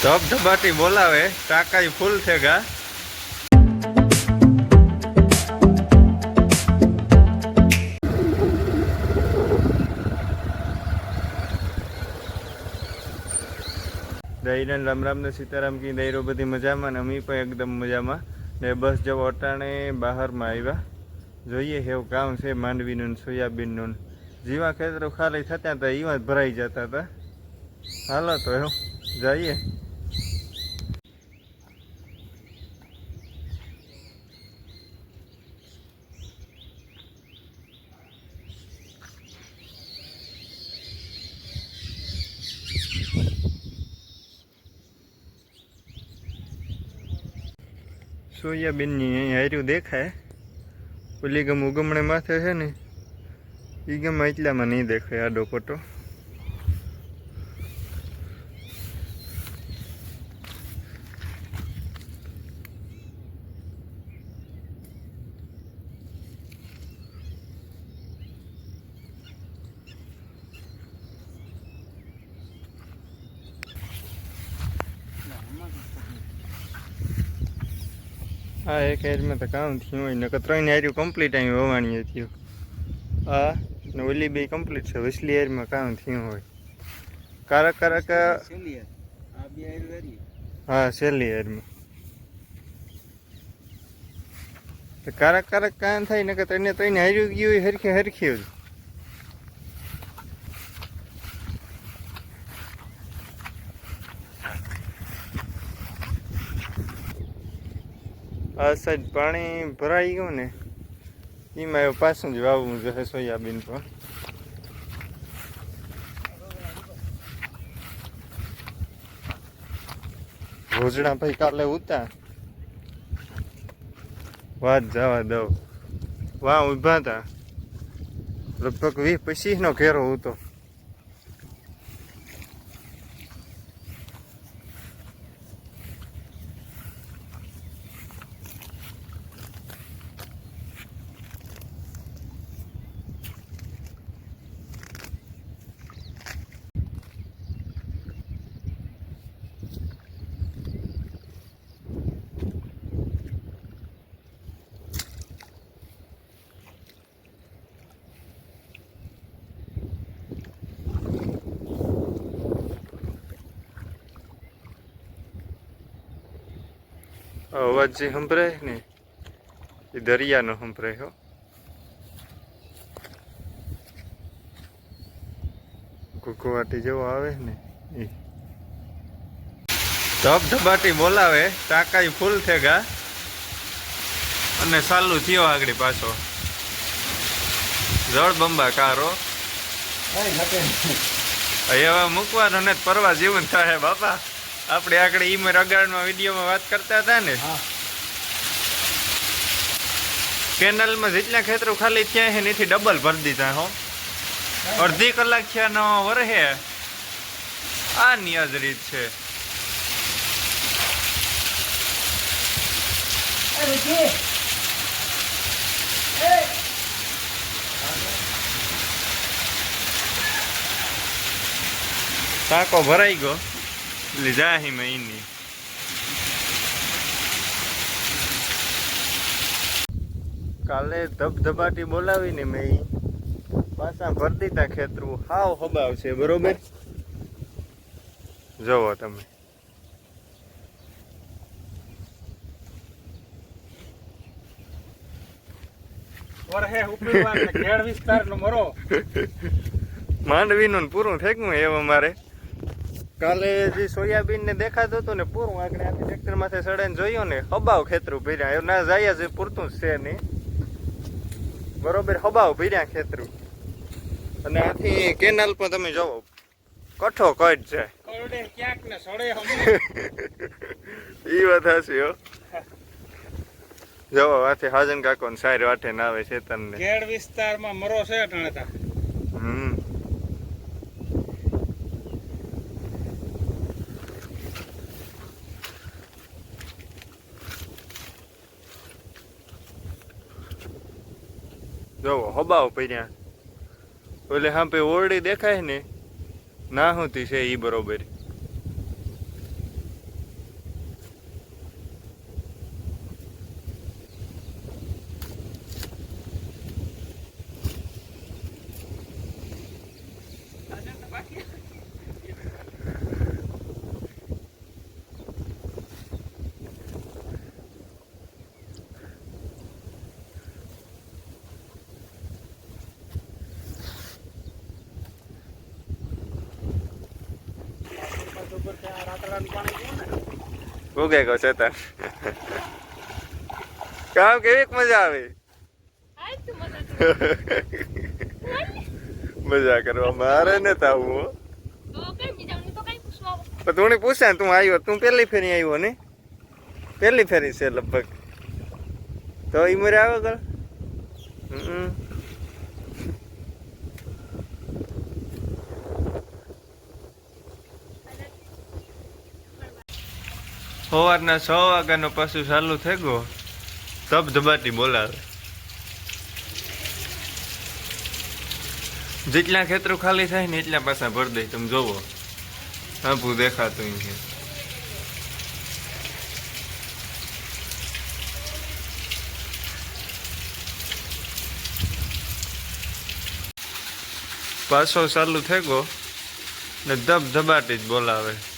ધબધબાટી બોલાવે, ટાકાઈ ફૂલ છે ગા. દહીને રામ રામ ને સીતારામ કી દહીરો બધી મજામાં ને અમે પણ એકદમ મજામાં. ને બસ જો અટાણે બહારમાં આવ્યા. જોઈએ એવું કામ છે માંડવીનું સોયાબીનનું જીવા ખેતરો ખાલી થતા હતા એવા જ ભરાઈ જતા હતા હાલો તો એવું જઈએ. સોયાબીનની અહીં હાર્યું દેખાય. ઓલી ગમ ઉગમણે માથે છે ને એ ગમ એટલામાં નહીં દેખાય આડો પટો હા એક હેરમાં તો કામ થયું હોય નકર ત્રણ હાર્યું કમ્પ્લીટ અહીં વવાણીએ થયું. હા ને ઓલી બે કમ્પ્લીટ છે વસલી હેરમાં કામ થયું હોય. કારક કારક આ હા છેલ્લી હેરમાં. કારક કારક કામ થાય નકર ત્રણે ત્રણ હાર્યું ગયું હોય હરખે હરખી જ આ સાઈડ પાણી ભરાઈ ગયું ને, એમાં એવું પાછું જ વાવવું જોઈએ સોયાબીન પણ ભોજડા ભાઈ કાલે ઉતા. વાત જવા દઉં. વાહ ઊભા હતા. લગભગ વીસ પચીસ નો ઘેરો હતો અવાજ જે સંભળાય ને એ દરિયાનો સંભળાય હો. કુકવાટી જેવો આવે ને એ. ધબધબાટી બોલાવે ટાંકાઈ ફૂલ છે ગા અને ચાલુ થયો આગળ પાછો. જળ કારો. એવા મૂકવાનો ને પરવા જીવન થાય બાપા. આપણે આગળ ઈમે રગાડમાં વિડીયોમાં વાત કરતા હતા ને. કેનલમાં જેટલા ખેતરો ખાલી થયા છે એથી ડબલ ભરી દીધા હો. અડધી કલાક થયા ન વરહે. આ નિયજ રીત છે. ટાંકો ભરાઈ ગયો. લીધા હી મહિની કાલે ધબધબાટી બોલાવીને મેં પાછા ભરી દીધા ખેતરું. હાવ હબાવ છે બરોબર? જોવો તમે. માંડવી ને મરો. પૂરું થઈ ગયું એવું અમારે. કાલે જે સોયાબીન ને દેખાતું હતું ને પૂરું આગળ આખી ટ્રેક્ટરમાંથી ને જોયું ને હબાવ ખેતરું ભીર્યા. એવું ના જાય જ પૂરતું છે નહીં. બરોબર હબાવ ભીર્યા ખેતરું. અને આથી કેનાલ પણ તમે જોવો કઠો કટ હમ ઈ વાત હશે હો. જોવો આથી હાજન કાકો ને સારી વાટે ના આવે ચેતન ને ઘેડ વિસ્તારમાં મરો છે અટાણેતા હમ. જોવો હબાવ પડ્યા ઓલે હા પે ઓરડી દેખાય ને ના હોતી છે એ બરોબર. ઉગે ગયો શેતાન કામ કેવીક મજા આવે? મજા કરવા મારે ને તાવું તો પૂછે તું આવ્યો તું પહેલી ફેરી આવ્યો ને? પહેલી ફેરી છે લગભગ. તો ઈ મરે આવે ગળ? હમ. સવારના છ વાગ્યાનો પાછું ચાલુ થઈ ગયો. ધબ ધબાટી બોલાવે. જેટલા ખેતરો ખાલી થાય ને એટલા પાછા ભર દે. તમે જોવો. આભું દેખાતું છે. પાછો ચાલુ થઈ ગયો ને ધબ ધબાટી જ બોલાવે.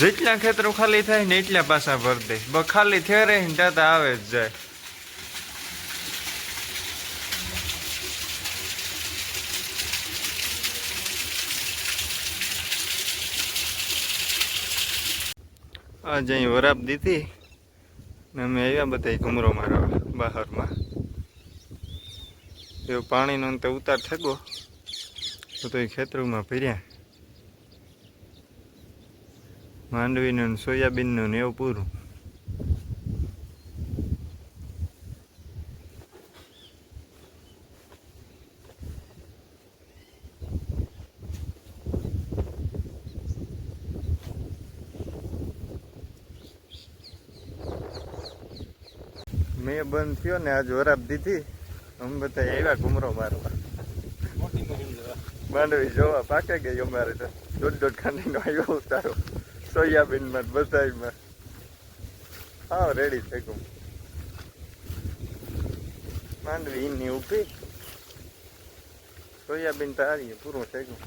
જેટલા ખેતરો ખાલી થાય ને એટલા પાછા ભર દે. બ ખાલી થેરે ને ત્યાં આવે જ જાય. આજે અહીં વરાપ દીધી ને અમે આવ્યા બધા ઘુમરો મારવા બહારમાં. એવો પાણીનો તો ઉતાર થયો. તો તો એ ખેતરોમાં ભર્યા. માંડવીનું ને સોયાબીનનું ને એવું પૂરું. મેં બંધ થયો ને આજ વરાપ દીધી. અમે બધા આવ્યા ઘુમરો મારવા. માંડવી જોવા પાકે ગઈ અમારે તો. દોઢ દોઢ ખાંડીનો આવ્યો ઉતારો સોયાબીનમાં બધાયમાં હા રેડી થઈ ગયું. માંડવી ઈની ઊભી સોયાબીન તો હારી પૂરું થઈ ગયું.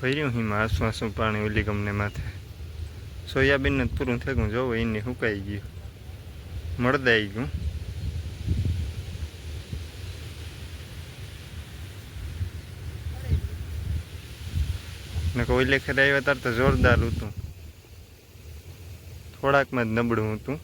ભર્યું હિમાં આસુ આસુ પાણી ઉલી ગમને માથે. સોયાબીન જ પૂરું થઈ ગયું, જોવો એની સુકાઈ ગયું. મળદાઈ ગયું. ને કોઈ લેખે આવ્યા તાર તો જોરદાર હતું. થોડાકમાં જ નબળું હતું.